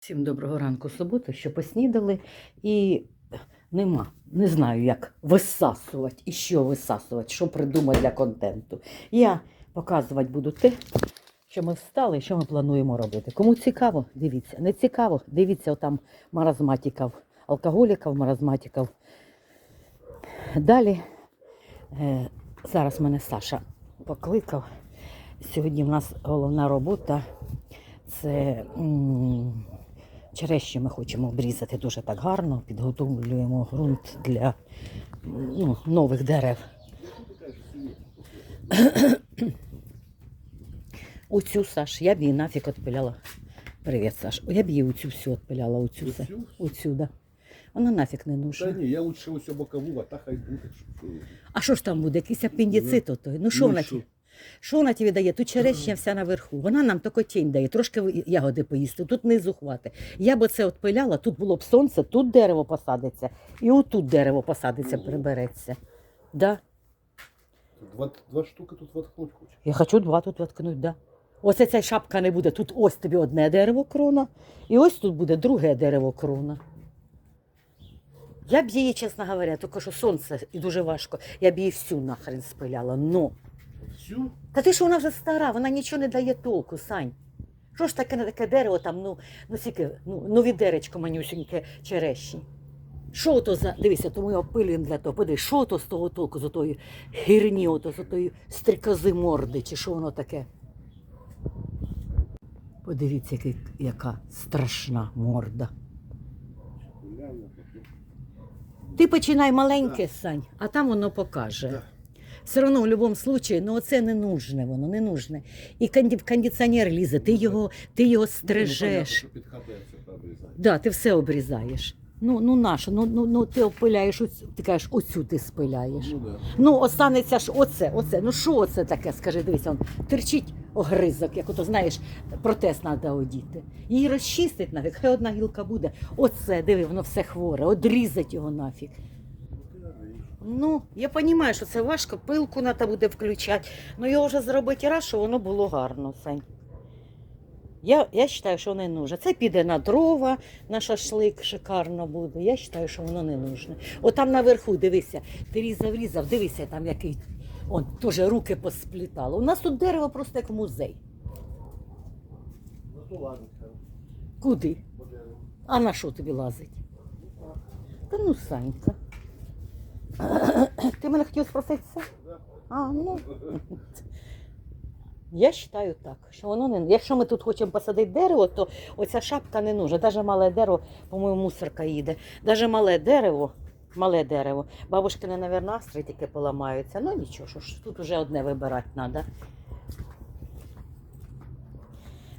Всім доброго ранку суботи, що поснідали, і нема. Не знаю, як висасувати і що висасувати, що придумати для контенту. Я показувати буду те, що ми встали і що ми плануємо робити. Кому цікаво, дивіться. Не цікаво, дивіться, там маразматиків, алкоголіків, маразматиків. Далі, е, зараз мене Саша покликав. Сьогодні в нас головна робота це м, черешню ми хочемо обрізати дуже так гарно, підготовлюємо ґрунт для ну, нових дерев. Оцю, Саш, я б її нафіг відпиляла. Привіт, Саш. Я б її оцю всю відпиляла, оцю. Оцю? Оцю, да. Вона нафіг не Та нужна. ні, я лучше ось бокову, а та хай буде. що- А що ж там буде? Якийсь апендицит отой? Ну що Ну, вона ті? Що вона тобі дає? Тут черешня вся наверху. Вона нам тільки тінь дає, трошки ягоди поїсти, тут низу хвати. Я б це отпиляла, тут було б сонце, тут дерево посадиться, і отут дерево посадиться, прибереться. Да. Два, два штуки тут воткнуть хоче. Я хочу два тут воткнути, да. Оце ця шапка не буде. Тут ось тобі одне дерево крона, і ось тут буде друге дерево крона. Я б її, чесно говоря, тільки що сонце і дуже важко, я б її всю нахрен спиляла. Но. Всю? Та ти що вона вже стара, вона нічого не дає толку, Сань. Що ж таке на таке дерево там, ну, ну скільки, ну, ну відеречко манюсеньке черешні. Що то за. Дивися, то ми опилюємо для того. Подивись, що то з того толку, з отої гірні, ото, з отої стрікози морди, чи що воно таке? Подивіться, який, яка страшна морда. Ти починай маленьке, Сань, а там воно покаже. Все одно в будь-якому випадку, ну оце не нужне воно, не нужне. І конді- кондиціонер лізе, ти його, ти його стрижеш. Ну, понятно. Да, ти все обрізаєш. Ну, ну нащо? Ну, ну, ну ти опиляєш, оцю, ти кажеш, оцю ти спиляєш. Ну, да. Ну, останеться ж оце, оце. Ну що оце таке? Скажи, дивися, он терчить огризок, як ото знаєш, протез треба одіти. Її розчистить нафіг, хай одна гілка буде. Оце, диви, воно все хворе, одрізать його нафіг. Ну, я розумію, що це важко, пилку треба буде включати. Ну його вже зробити раз, щоб воно було гарно, Сань. Я, я вважаю, що не нужно. Це піде на дрова, на шашлик шикарно буде. Я вважаю, що воно не нужне. От там наверху, дивися, ти різав, різав, дивися, там який. Он теж руки посплітало. У нас тут дерево просто як музей. Ну, то хай Куди? А на що тобі лазить? Та ну, Санька. Ти мене хотів спросити це? А, ну. Я вважаю так, що воно не. Якщо ми тут хочемо посадити дерево, то оця шапка не нужна. Навіть мале дерево, по-моєму, мусорка їде. Навіть мале дерево, мале дерево. Бабушкини, мабуть, настрій тільки поламаються. Ну нічого, що ж тут вже одне вибирати треба.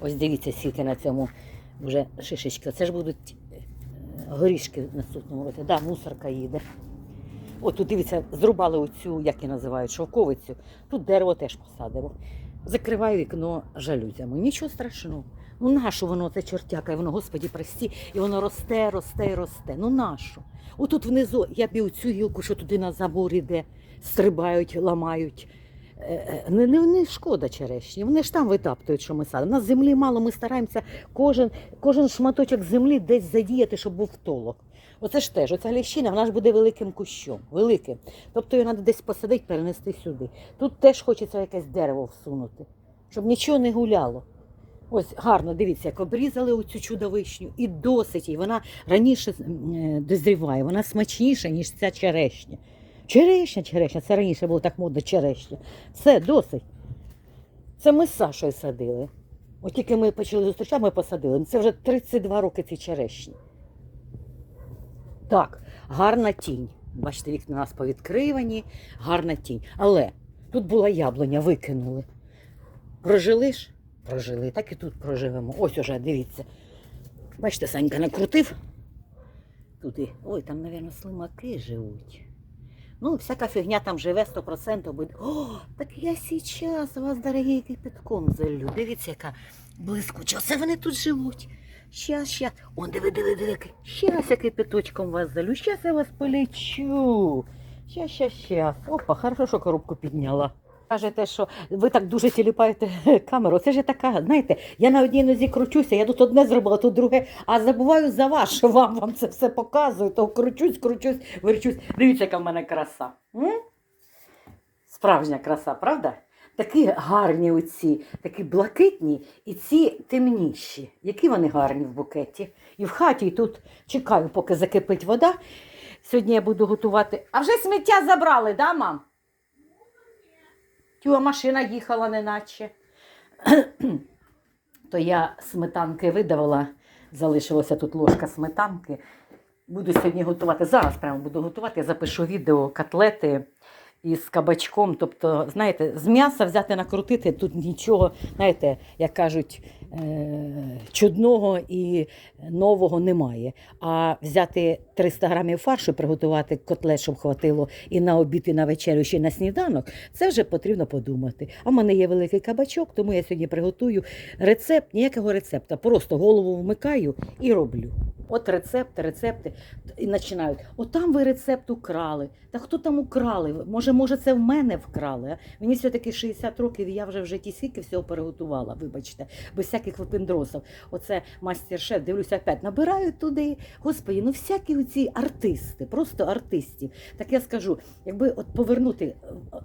Ось дивіться, скільки на цьому вже шишечки. Це ж будуть е, горішки в наступному році. Да, мусорка їде. От тут дивіться, зрубали оцю, як її називають, шовковицю. Тут дерево теж посадимо. Закриваю вікно жалюзями. Нічого страшного. Ну нащо воно це чортяка, воно, господі, прості, і воно росте, росте росте. Ну нащо? Отут внизу я б і оцю гілку, що туди на забор іде, стрибають, ламають. Е, е, Не, не, не шкода черешні. Вони ж там витаптують, що ми садимо. У нас землі мало, ми стараємося кожен, кожен шматочок землі десь задіяти, щоб був толок. Оце ж теж, оця ліщина, вона ж буде великим кущом, великим. Тобто її треба десь посадити, перенести сюди. Тут теж хочеться якесь дерево всунути, щоб нічого не гуляло. Ось гарно, дивіться, як обрізали оцю чудовишню і досить її. Вона раніше е, дозріває, вона смачніша, ніж ця черешня. Черешня, черешня, це раніше було так модно черешня. Все, досить. Це ми з Сашою садили. От тільки ми почали зустрічати, ми посадили. Це вже 32 роки ці черешні. Так, гарна тінь. Бачите, вікна у нас повідкривані, гарна тінь. Але тут була яблуня, викинули. Прожили ж? Прожили. Так і тут проживемо. Ось уже, дивіться. Бачите, Санька накрутив туди. Ой, там, мабуть, слимаки живуть. Ну, всяка фігня там живе 100% буде. О, так я зараз вас, дорогі, кипятком залю. Дивіться, яка блискуча. Оце вони тут живуть. Щас, щас. Он, диви, диви, диви. Щас я кипяточком вас залю. Щас я вас полечу. Щас, щас, щас. Опа, хорошо, що коробку підняла. Кажете, що ви так дуже тіліпаєте камеру. Це ж така, знаєте, я на одній нозі кручуся, я тут одне зробила, тут друге, а забуваю за вас, що вам, вам це все показую, то кручусь, кручусь, верчусь. Дивіться, яка в мене краса. М? Справжня краса, правда? Такі гарні оці, такі блакитні і ці темніші. Які вони гарні в букеті. І в хаті, і тут чекаю, поки закипить вода. Сьогодні я буду готувати. А вже сміття забрали, да, мам? Тю, машина їхала неначе. То я сметанки видавила, залишилася тут ложка сметанки. Буду сьогодні готувати. Зараз прямо буду готувати. Я запишу відео котлети із кабачком. Тобто, знаєте, з м'яса взяти накрутити, тут нічого, знаєте, як кажуть, е- чудного і нового немає. А взяти 300 грамів фаршу, приготувати котлет, щоб хватило і на обід, і на вечерю, ще на сніданок, це вже потрібно подумати. А в мене є великий кабачок, тому я сьогодні приготую рецепт, ніякого рецепта. Просто голову вмикаю і роблю. От рецепти, рецепти. І починають. От там ви рецепт украли. Та хто там украли? Може, може, це в мене вкрали? А? Мені все-таки 60 років, і я вже в житті скільки всього переготувала, вибачте, без всяких випендросів. Оце мастер-шеф, дивлюся, опять набирають туди. Господі, ну всякі оці артисти, просто артистів. Так я скажу, якби от повернути,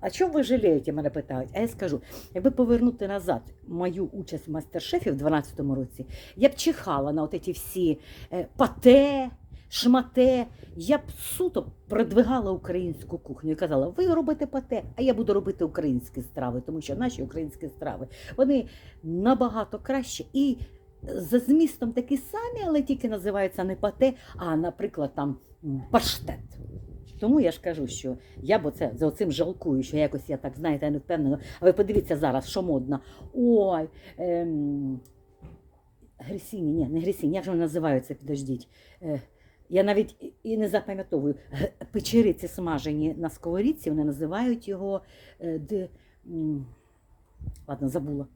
а чому ви жалієте, мене питають? А я скажу, якби повернути назад мою участь в мастер-шефі в 12-му році, я б чихала на от ці всі е, пате, шмате. Я б суто продвигала українську кухню і казала, ви робите пате, а я буду робити українські страви, тому що наші українські страви вони набагато краще і за змістом такі самі, але тільки називаються не пате, а, наприклад, там паштет. Тому я ж кажу, що я б оце, за оцим жалкую, що якось я так, знаєте, я не впевнена. А ви подивіться зараз, що модно. Ой, ем, Гресіні, ні, не Гресіні, як же вони називаються, підождіть. Е, я навіть і- не запам'ятовую. Печериці смажені на сковорідці, вони називають його. Де, ладно, забула.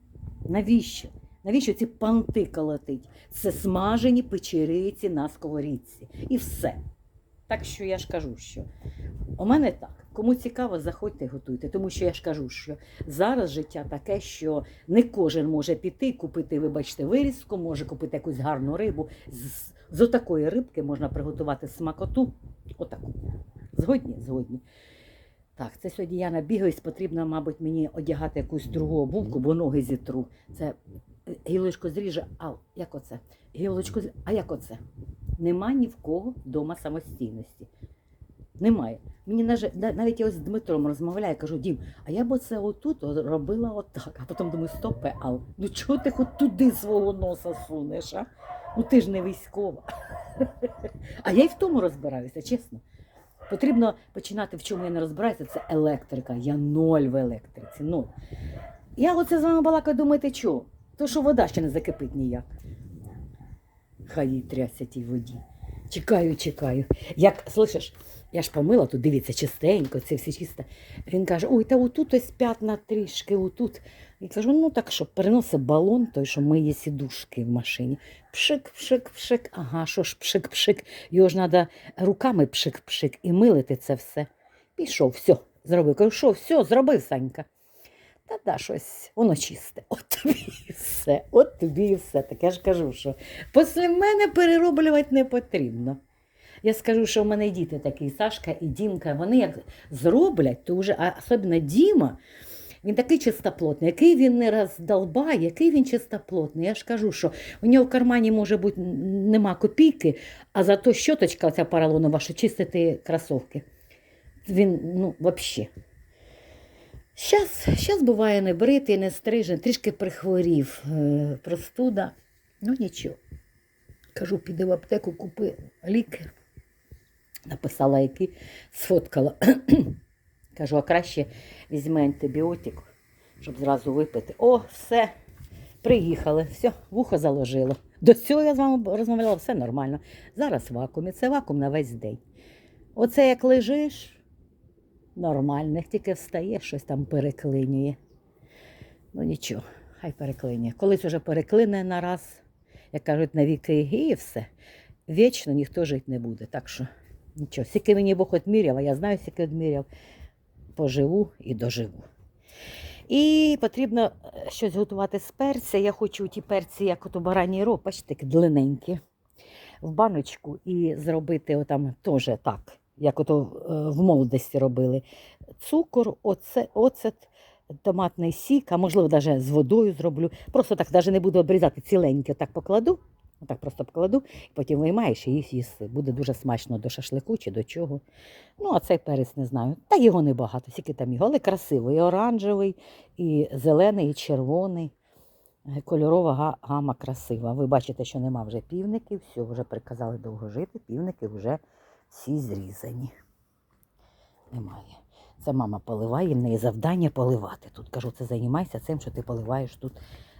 Навіщо? Навіщо ці панти колотить? Це смажені печериці на сковорідці. І все. Так що я ж кажу, що у мене так. Кому цікаво, заходьте готуйте. Тому що я ж кажу, що зараз життя таке, що не кожен може піти купити, вибачте, вирізку, може купити якусь гарну рибу. З, з отакої рибки можна приготувати смакоту. Отаку. Згодні? Згодні. Так, це сьогодні я набігаюсь, потрібно, мабуть, мені одягати якусь другу обувку, бо ноги зітру. Це е, гілочку зріже, а як оце? Гілочку а як оце? Нема ні в кого вдома самостійності. Немає. Мені навіть я ось з Дмитром розмовляю, кажу, Дім, а я б оце отут робила отак. А потім думаю, стопе, Ал, ну чого ти хоч туди свого носа сунеш, а? Ну ти ж не військова. А я й в тому розбираюся, чесно. Потрібно починати, в чому я не розбираюся, це електрика. Я ноль в електриці. Ноль. Я оце з вами балакаю, думаєте, чого? То, що вода ще не закипить ніяк. Хай їй трясся тій воді. Чекаю, чекаю. Як, слышиш, я ж помила тут, дивіться, чистенько, це все чисто. Він каже, ой, та отут ось п'ятна трішки, отут. І кажу, ну так що, переносить балон, той, що миє сідушки в машині. Пшик, пшик, пшик. Ага, що ж пшик, пшик. Його ж треба руками пшик, пшик і милити це все. Пішов, все, зробив. Кажу, що, все, зробив, Санька. Та да, щось, воно чисте. От тобі і все, от тобі і все. Так я ж кажу, що після мене перероблювати не потрібно. Я скажу, що в мене діти такі, Сашка і Дімка, вони як зроблять, то вже, а особливо Діма, він такий чистоплотний, який він не роздолбає, який він чистоплотний. Я ж кажу, що у нього в кармані може бути нема копійки, а зато щоточка ця поролонова, що чистити кросовки. Він, ну, взагалі. Щас, щас буває не бритий, не стрижен, трішки прихворів. Е, простуда. Ну нічого. Кажу, піди в аптеку, купи ліки. Написала, які сфоткала. Кажу, а краще візьми антибіотик, щоб зразу випити. О, все, приїхали, все, вухо заложило. До цього я з вами розмовляла, все нормально. Зараз вакуум, і це вакуум на весь день. Оце як лежиш, нормально, як тільки встаєш, щось там переклинює. Ну нічого, хай переклинює. Колись уже переклине на раз, як кажуть, на віки і все. Вічно ніхто жити не буде. Так що нічого, скільки мені Бог відміряв, а я знаю, скільки відміряв, поживу і доживу. І потрібно е, щось готувати з перця. Я хочу ті перці, як ото бараній рог, бачите, такі длинненькі, в баночку і зробити отам теж так, як ото е, в молодості робили. Цукор, оце, оцет, томатний сік, а можливо, навіть з водою зроблю. Просто так навіть не буду обрізати ціленьке, так покладу. Так просто покладу, потім виймаєш і їх їсти. Буде дуже смачно до шашлику чи до чого. Ну, а цей перець не знаю. Та його небагато, скільки там його, але красивий. І оранжевий, і зелений, і червоний. Е, Кольорова га- гама красива. Ви бачите, що нема вже півників, все, вже приказали довго жити, півники вже всі зрізані. Немає. Це мама поливає, в неї завдання поливати. Тут кажу, це займайся цим, що ти поливаєш тут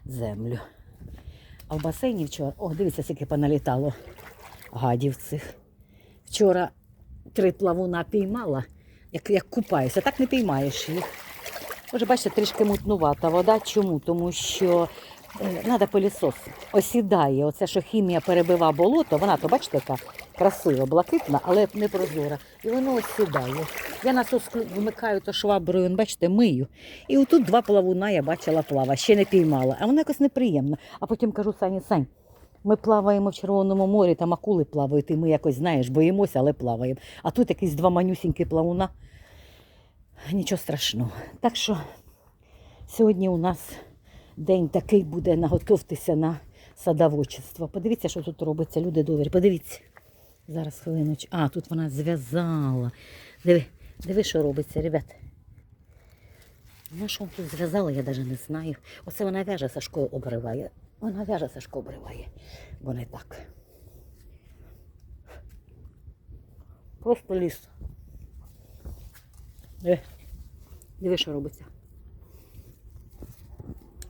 землю. А в басейні вчора, о, дивіться, скільки поналітало гадів цих. Вчора три плавуна піймала, як, як купаюся, так не піймаєш їх. Може, бачите, трішки мутнувата вода. Чому? Тому що треба пилісос. Осідає. Оце, що хімія перебива болото, вона то, бачите, яка красива, блакитна, але не прозора. І воно осідає. Я насос вмикаю то шваброю, бачите, мию. І отут два плавуна я бачила плава, ще не піймала. А воно якось неприємно. А потім кажу Сані, Сань, ми плаваємо в Червоному морі, там акули плавають, і ми якось, знаєш, боїмося, але плаваємо. А тут якісь два манюсінькі плавуна. Нічого страшного. Так що сьогодні у нас день такий буде, наготовтеся на садоводчество. Подивіться, що тут робиться, люди добрі. Подивіться. Зараз хвилиночку. А, тут вона зв'язала. Диви, диви, що робиться, ребят. Ну, що тут зв'язала, я навіть не знаю. Оце вона в'яже, Сашко обриває. Вона в'яже, Сашко обриває. Бо не так. Просто ліс. Диви, диви, що робиться.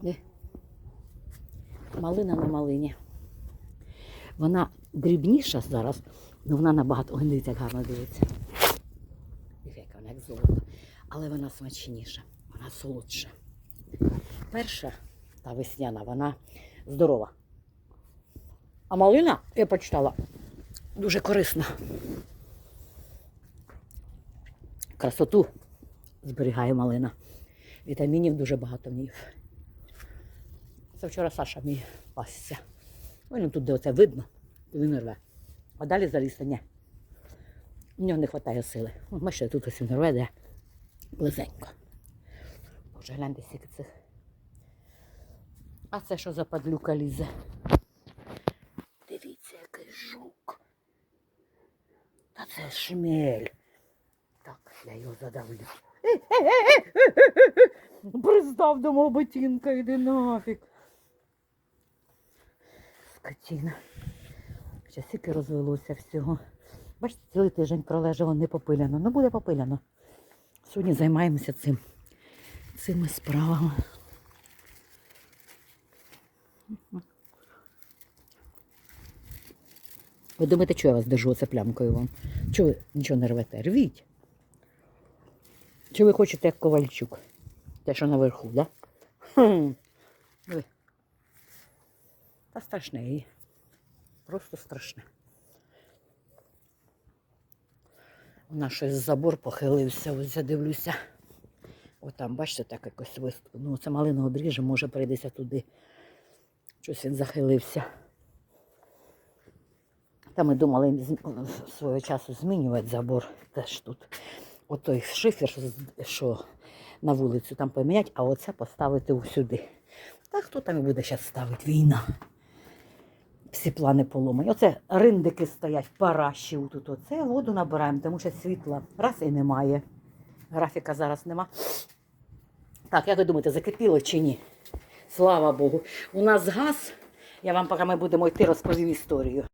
Диви. Малина на малині. Вона дрібніша зараз, але вона набагато. Ой, дивіться, як гарно дивиться. Дивіться, вона як золото. Але вона смачніша, вона солодша. Перша, та весняна, вона здорова. А малина, я почитала, дуже корисна. Красоту зберігає малина. Вітамінів дуже багато в ній. Це вчора Саша мій пасся. Він тут, де оце видно, він рве. А далі залізти ні. У нього не вистачає сили. О, Бачите, тут ось він де близенько. Боже, гляньте скільки цих. А це що за падлюка лізе? Дивіться, який жук. Та це шмель. Так, я його задавлю. Приздав до мого ботинка, іди нафіг. Скотіна. Ще стільки розвелося всього. Бачите, цілий тиждень пролежало не попиляно. Ну буде попиляно. Сьогодні займаємося цим. Цими справами. Ви думаєте, що я вас держу оце плямкою вам? Чого ви нічого не рвете? Рвіть. Чи ви хочете як Ковальчук? Те, що наверху, да? Хм. Диви. Та страшне її. Просто страшне. У нас щось забор похилився, ось я дивлюся. О, там, бачите, так якось вист... Ну, це малина обріже, може прийдеться туди. Щось він захилився. Та ми думали свого часу змінювати забор теж тут. От той шифер, що, на вулицю там поміняти, а оце поставити усюди. Та хто там і буде зараз ставити? Війна. Всі плани поломані. Оце риндики стоять, параші тут. Оце воду набираємо, тому що світла раз і немає. Графіка зараз нема. Так, як ви думаєте, закипіло чи ні? Слава Богу. У нас газ. Я вам, поки ми будемо йти, розповім історію.